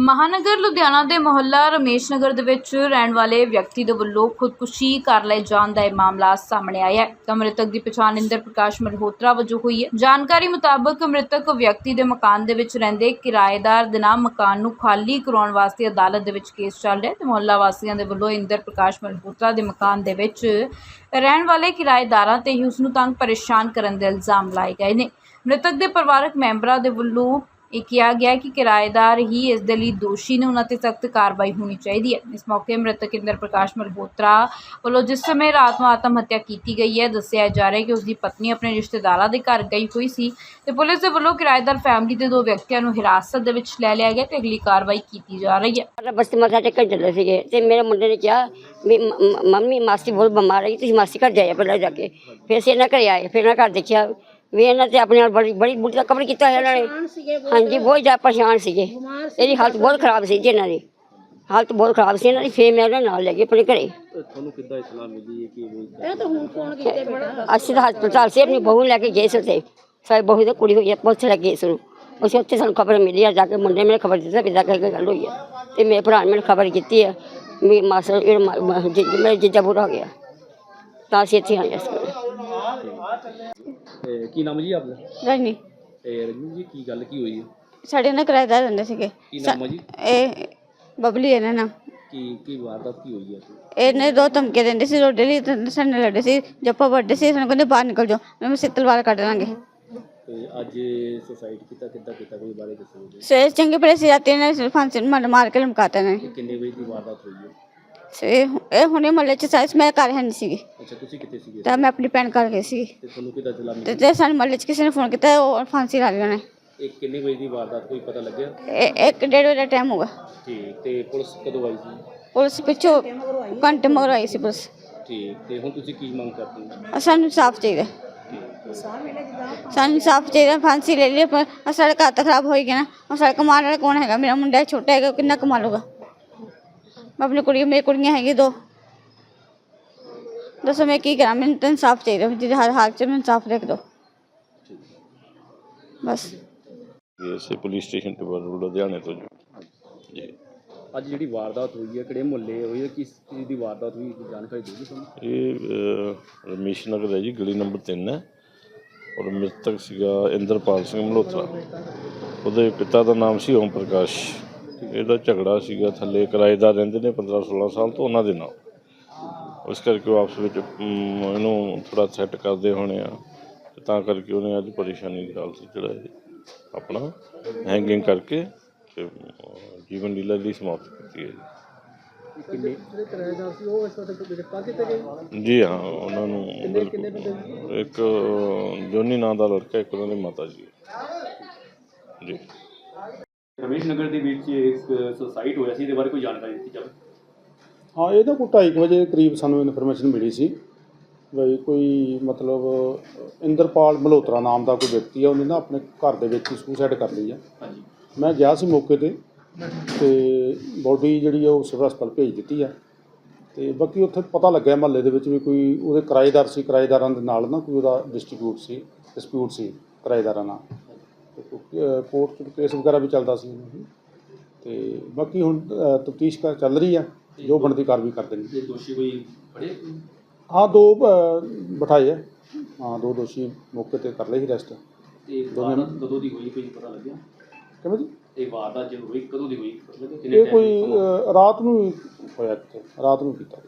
ਮਹਾਨਗਰ ਲੁਧਿਆਣਾ ਦੇ ਮੁਹੱਲਾ ਰਮੇਸ਼ ਨਗਰ ਦੇ ਵਿੱਚ ਰਹਿਣ ਵਾਲੇ ਵਿਅਕਤੀ ਦੇ ਵੱਲੋਂ ਖੁਦਕੁਸ਼ੀ ਕਰ ਲਏ ਜਾਣ ਦਾ ਇਹ ਮਾਮਲਾ ਸਾਹਮਣੇ ਆਇਆ ਹੈ। ਤਾਂ ਮ੍ਰਿਤਕ ਦੀ ਪਛਾਣ ਇੰਦਰ ਪ੍ਰਕਾਸ਼ ਮਲਹੋਤਰਾ ਵਜੋਂ ਹੋਈ ਹੈ। ਜਾਣਕਾਰੀ ਮੁਤਾਬਕ ਮ੍ਰਿਤਕ ਵਿਅਕਤੀ ਦੇ ਮਕਾਨ ਦੇ ਵਿੱਚ ਰਹਿੰਦੇ ਕਿਰਾਏਦਾਰ ਦੇ ਨਾਮ ਮਕਾਨ ਨੂੰ ਖਾਲੀ ਕਰਾਉਣ ਵਾਸਤੇ ਅਦਾਲਤ ਦੇ ਵਿੱਚ ਕੇਸ ਚੱਲ ਰਿਹਾ ਹੈ ਤੇ ਮੁਹੱਲਾ ਵਾਸੀਆਂ ਦੇ ਵੱਲੋਂ ਇੰਦਰ ਪ੍ਰਕਾਸ਼ ਮਲਹੋਤਰਾ ਦੇ ਮਕਾਨ ਦੇ ਵਿੱਚ ਰਹਿਣ ਵਾਲੇ ਕਿਰਾਏਦਾਰਾਂ ਤੇ ਹੀ ਉਸ ਨੂੰ ਤੰਗ ਪਰੇਸ਼ਾਨ ਕਰਨ ਦੇ ਇਲਜ਼ਾਮ ਲਾਏ ਗਏ ਨੇ। ਮ੍ਰਿਤਕ ਦੇ ਪਰਿਵਾਰਕ ਮੈਂਬਰਾਂ ਦੇ ਵੱਲੋਂ ਇਹ ਕਿਹਾ ਗਿਆ ਕਿ ਕਿਰਾਏਦਾਰ ਹੀ ਇਸ ਦੇ ਲਈ ਦੋਸ਼ੀ ਨੇ ਉਹਨਾਂ ਤੇ ਸਖਤ ਕਾਰਵਾਈ ਹੋਣੀ ਚਾਹੀਦੀ ਹੈ। ਇਸ ਮੌਕੇ ਮ੍ਰਿਤਕ ਇੰਦਰ ਪ੍ਰਕਾਸ਼ ਮਲਹੋਤਰਾ ਵੱਲੋਂ ਜਿਸ ਸਮੇਂ ਰਾਤ ਨੂੰ ਆਤਮ ਹੱਤਿਆ ਕੀਤੀ ਗਈ ਹੈ, ਦੱਸਿਆ ਜਾ ਰਿਹਾ ਹੈ ਕਿ ਉਸ ਦੀ ਪਤਨੀ ਆਪਣੇ ਰਿਸ਼ਤੇਦਾਰਾਂ ਦੇ ਘਰ ਗਈ ਹੋਈ ਸੀ ਤੇ ਪੁਲਿਸ ਦੇ ਵੱਲੋਂ ਕਿਰਾਏਦਾਰ ਫੈਮਿਲੀ ਦੇ ਦੋ ਵਿਅਕਤੀਆਂ ਨੂੰ ਹਿਰਾਸਤ ਦੇ ਵਿੱਚ ਲੈ ਲਿਆ ਗਿਆ ਤੇ ਅਗਲੀ ਕਾਰਵਾਈ ਕੀਤੀ ਜਾ ਰਹੀ ਹੈ। ਸਾਡਾ ਬਸਤੀ ਮੱਥਾ ਟੇਕਣ ਚੱਲੇ ਸੀਗੇ ਤੇ ਮੇਰੇ ਮੁੰਡੇ ਨੇ ਕਿਹਾ ਮੰਮੀ ਮਾਸੀ ਬਹੁਤ ਬਿਮਾਰ ਹੈ, ਤੁਸੀਂ ਮਾਸੀ ਘਰ ਜਾਇਆ ਪਹਿਲਾਂ ਜਾ ਕੇ। ਫਿਰ ਅਸੀਂ ਇਹਨਾਂ ਘਰੇ ਆਏ, ਫਿਰ ਇਹਨਾਂ ਘਰ ਦੇਖਿਆ ਵੀ ਇਹਨਾਂ ਤੇ ਆਪਣੇ ਨਾਲ ਬੜੀ ਬੜੀ ਬੁਰੀ ਕਬਰ ਕੀਤਾ ਹੋਇਆ ਇਹਨਾਂ ਨੇ। ਹਾਂਜੀ ਬਹੁਤ ਜ਼ਿਆਦਾ ਪਰੇਸ਼ਾਨ ਸੀਗੇ। ਇਹਦੀ ਹਾਲਤ ਬਹੁਤ ਖਰਾਬ ਸੀ ਜੀ ਇਹਨਾਂ ਦੀ। ਹਾਲਤ ਬਹੁਤ ਖਰਾਬ ਸੀ ਇਹਨਾਂ ਦੀ। ਫੇਰ ਮੈਂ ਉਹਨਾਂ ਨਾਲ ਲੈ ਗਈ ਆਪਣੇ ਘਰੇ। ਤੁਹਾਨੂੰ ਕਿੱਦਾਂ ਇਤਲਾ ਮਿਲੀ ਹੈ ਕਿ ਵੀ ਅਸੀਂ ਤਾਂ ਹਸਪਤਾਲ ਸੇ ਆਪਣੀ ਬਹੂ ਨੂੰ ਲੈ ਕੇ ਗਏ ਸੀ ਉੱਥੇ। ਸਾਡੀ ਬਹੂ ਦੀ ਕੁੜੀ ਹੋਈ ਹੈ ਪੁਲਿਸ ਲੈ ਕੇ ਗਏ ਸੀ ਉਸ ਉੱਥੇ ਸਾਨੂੰ ਖਬਰ ਮਿਲੀ ਆ ਜਾ ਕੇ ਮੁੰਡੇ ਨੇ ਖਬਰ ਦਿੱਤਾ ਵੀ ਇਦਾਂ ਕਰਕੇ ਗੱਲ ਹੋਈ ਹੈ ਤੇ ਮੇਰੇ ਭਰਾ ਨੇ ਮੈਨੂੰ ਖਬਰ ਕੀਤੀ ਹੈ ਵੀ ਮਾਸਰ ਇਹ ਮੇਰਾ ਜੀਜਾ ਬੁਰਾ ਹੋ ਗਿਆ। ਤਾਂ ਅਸੀਂ ਇੱਥੇ ਆਏ ਇਸ ਇਹ ਕੀ ਨਾਮ ਜੀ ਆਪਦਾ? ਰਜਨੀ। ਤੇ ਰਜਨੀ ਜੀ ਕੀ ਗੱਲ ਕੀ ਹੋਈ ਹੈ? ਸਾਡੇ ਨਾਲ ਕਿਰਾਏਦਾਰ ਰਹਿੰਦੇ ਸੀਗੇ। ਕੀ ਨਾਮ ਹੈ ਜੀ? ਇਹ ਬਬਲੀ ਇਹਨਾਂ ਨਾਲ ਕੀ ਕੀ ਵਾਰਦਾਤ ਕੀ ਹੋਈ ਹੈ ਇਹਨੇ ਦੋ ਧਮਕੇ ਦਿੰਦੇ ਸੀ ਰੋਡੇ ਲਈ ਤੇ ਸਾਡੇ ਨਾਲ ਲੜੇ ਸੀ ਜੱਪਾ ਵੱਡੇ ਸੀ ਸਾਨੂੰ ਕਹਿੰਦੇ ਬਾਹਰ ਨਿਕਲ ਜਾਓ ਮੈਂ ਸਿੱਤਲ ਵਾਲ ਕੱਢ ਲਾਂਗੇ। ਤੇ ਅੱਜ ਸੁਸਾਈਡ ਕੀਤਾ ਕਿੱਦਾਂ ਕੀਤਾ ਕੋਈ ਬਾਰੇ ਦੱਸੋ ਜੀ ਸੇ ਚੰਗੇ ਭਲੇ ਸੀ ਰਾਤੀ ਨੇ ਫਾਂਸੀ ਨੂੰ ਮਾਰ ਮਾਰ ਕੇ ਲਮਕਾਤਾ ਨੇ। ਇਹ ਕਿੰਨੇ ਵਜੇ ਦੀ ਵਾਰਦਾਤ ਹੋਈ ਹੈ? ਸੇ ਇਹ ਹੁਣੇ ਮੱਲੇ ਚ ਸਾਇਸ ਮੈਂ ਘਰ ਹੈ ਨਹੀਂ ਸੀਗੀ। ਅੱਛਾ ਤੁਸੀਂ ਕਿੱਥੇ ਸੀਗੇ? ਤਾਂ ਮੈਂ ਆਪਣੀ ਭੈਣ ਘਰ ਗਈ ਸੀ ਤੇ ਤੁਹਾਨੂੰ ਕਿੱਦਾਂ ਚਲਾ ਤੇ ਤੇ ਸਾਨੂੰ ਮੱਲੇ ਚ ਕਿਸੇ ਨੇ ਫੋਨ ਕੀਤਾ ਉਹ ਫਾਂਸੀ ਲਾ ਲਿਆ ਨੇ ਇਹ ਕਿੰਨੇ ਵਜੇ ਦੀ ਵਾਰਦਾਤ ਕੋਈ ਪਤਾ ਲੱਗਿਆ? ਇਹ ਇੱਕ ਡੇਢ ਵਜੇ ਦਾ ਟਾਈਮ ਹੋਗਾ ਠੀਕ ਤੇ ਪੁਲਿਸ ਕਦੋਂ ਆਈ ਸੀ? ਪੁਲਿਸ ਪਿੱਛੋਂ ਘੰਟੇ ਮਗਰ ਆਈ ਸੀ ਪੁਲਿਸ। ਠੀਕ ਤੇ ਹੁਣ ਤੁਸੀਂ ਕੀ ਮੰਗ ਕਰਦੇ ਹੋ? ਸਾਨੂੰ ਸਾਫ਼ ਚਾਹੀਦਾ। ਸਾਨੂੰ ਸਾਫ਼ ਚਾਹੀਦਾ ਫਾਂਸੀ ਲੈ ਲਈ ਪਰ ਸੜਕ ਹੱਥ ਖਰਾਬ ਹੋਈ ਗਿਆ ਨਾ। ਉਹ ਸੜਕ ਕਮਾਉਣ ਵਾਲਾ ਕੌਣ ਹੈਗਾ? ਮੇਰਾ ਮੁੰਡਾ ਛੋਟਾ ਹੈਗਾ ਕਿੰਨਾ ਕਮਾ ਲੂਗਾ ਮੈਂ ਆਪਣੀ ਕੁੜੀ ਮੇਰੀ ਕੁੜੀਆਂ ਹੈਗੀ ਦੋ। ਦੱਸੋ ਮੈਂ ਕੀ ਕਰਾਂ? ਮੈਨੂੰ ਤਾਂ ਇਨਸਾਫ ਚਾਹੀਦਾ। ਜਿਹਦੇ ਹਰ ਹਾਲ ਚ ਮੈਨੂੰ ਇਨਸਾਫ ਲਿਖ ਦਿਓ। ਬਸ। ਇਸੇ ਪੁਲਿਸ ਸਟੇਸ਼ਨ ਤੇ ਬਰ ਲੁਧਿਆਣੇ ਤੋਂ ਜੀ। ਅੱਜ ਜਿਹੜੀ ਵਾਰਦਾਤ ਹੋਈ ਹੈ ਕਿਹੜੇ ਮੁਹੱਲੇ ਹੋਈ ਹੈ? ਕਿਸ ਚੀਜ਼ ਦੀ ਵਾਰਦਾਤ ਹੋਈ? ਕੋਈ ਜਾਣਕਾਰੀ ਤੁਹਾਨੂੰ ਇਹ ਅਹ, ਰਮੇਸ਼ ਨਗਰ ਹੈ ਜੀ ਗਲੀ ਨੰਬਰ 3 ਹੈ। ਔਰ ਮ੍ਰਿਤਕ ਸੀਗਾ ਇੰਦਰਪਾਲ ਸਿੰਘ ਮਲਹੋਤਰਾ ਉਹਦੇ ਪਿਤਾ ਦਾ ਨਾਮ ਸੀ ਓਮ ਪ੍ਰਕਾਸ਼। ਇਹਦਾ ਝਗੜਾ ਸੀਗਾ ਥੱਲੇ ਕਿਰਾਏਦਾਰ ਰਹਿੰਦੇ ਨੇ 15 16 ਸਾਲ ਤੋਂ ਉਹਨਾਂ ਦੇ ਨਾਲ। ਉਸ ਕਰਕੇ ਉਹ ਆਪਸ ਵਿੱਚ ਇਹਨੂੰ ਥੋੜਾ ਸੈੱਟ ਕਰਦੇ ਹੋਣੇ ਆ। ਤੇ ਕਰਕੇ ਉਹਨੇ ਅੱਜ ਪਰੇਸ਼ਾਨੀ ਦੀ ਹਾਲਤ ਜਿਹੜਾ ਆਪਣਾ ਹੈਂਗਿੰਗ ਕਰਕੇ ਤੇ ਜੀਵਨ ਲੀਲਾ ਦੀ ਸਮਾਪਤ ਕੀਤੀ ਹੈ ਜੀ। ਹਾਂ ਉਹਨਾਂ ਨੂੰ ਇੱਕ ਜੋਨੀ ਨਾਂ ਦਾ ਲੜਕਾ ਇੱਕ ਉਹਨਾਂ ਦੀ ਮਾਤਾ ਜੀ ਜੀ। ਰਮੇਸ਼ ਨਗਰ ਦੇ ਵਿੱਚ ਇੱਕ ਸੁਸਾਈਡ ਹੋਇਆ ਸੀ ਇਹਦੇ ਬਾਰੇ ਕੋਈ ਜਾਣਕਾਰੀ ਦਿੱਤੀ ਜਾਵੇ। ਹਾਂ ਇਹ ਤਾਂ ਕੋਈ 2:30 ਵਜੇ ਕਰੀਬ ਸਾਨੂੰ ਇਨਫੋਰਮੇਸ਼ਨ ਮਿਲੀ ਸੀ ਵੀ ਕੋਈ ਮਤਲਬ ਇੰਦਰਪਾਲ ਮਲਹੋਤਰਾ ਨਾਮ ਦਾ ਕੋਈ ਵਿਅਕਤੀ ਹੈ ਉਹਨੇ ਨਾ ਆਪਣੇ ਘਰ ਦੇ ਵਿੱਚ ਸੁਸਾਈਡ ਕਰ ਲਈ ਆ। ਹਾਂਜੀ। ਮੈਂ ਗਿਆ ਸੀ ਮੌਕੇ ਤੇ ਤੇ ਬੋਡੀ ਜਿਹੜੀ ਆ ਉਹ ਸਿਵਲ ਹਸਪਤਾਲ ਭੇਜ ਦਿੱਤੀ ਆ। ਤੇ ਬਾਕੀ ਉੱਥੇ ਪਤਾ ਲੱਗਿਆ ਮਹੱਲੇ ਦੇ ਵਿੱਚ ਵੀ ਕੋਈ ਉਹਦੇ ਕਿਰਾਏਦਾਰ ਸੀ ਕਿਰਾਏਦਾਰਾਂ ਦੇ ਨਾਲ ਨਾ ਕੋਈ ਉਹਦਾ ਡਿਸਟ੍ਰੀਬਿਊਟ ਸੀ ਡਿਸਪਿਊਟ ਸੀ ਕਿਰਾਏਦਾਰਾਂ ਨਾਲ। ਕੋਰਟ ਕੇਸ ਵਗੈਰਾ ਵੀ ਚੱਲਦਾ ਸੀ। ਤੇ ਬਾਕੀ ਹੁਣ ਤਫਤੀਸ਼ ਚੱਲ ਰਹੀ ਆ ਜੋ ਬਣਦੀ ਕਾਰਵਾਈ ਕਰ ਦੇਣੀ ਇਹ ਦੋਸ਼ੀ ਕੋਈ ਫੜੇ? ਹਾਂ ਦੋ ਬਿਠਾਏ ਆ। ਹਾਂ ਦੋ ਦੋਸ਼ੀ ਮੌਕੇ ਤੇ ਕਰ ਲਏ ਸੀ ਰੈਸਟ ਤੇ ਵਾਰਦਾਤ ਕਦੋਂ ਦੀ ਹੋਈ ਕੋਈ ਪਤਾ ਲੱਗਿਆ? ਕਿਵੇਂ ਜੀ? ਇਹ ਵਾਰਦਾਤ ਜਦੋਂ ਹੋਈ ਕਦੋਂ ਦੀ ਹੋਈ? ਪਤਾ ਲੱਗਿਆ? ਕਿੰਨੇ ਇਹ ਕੋਈ ਰਾਤ ਨੂੰ ਹੀ ਹੋਇਆ ਰਾਤ ਨੂੰ ਕੀਤਾ।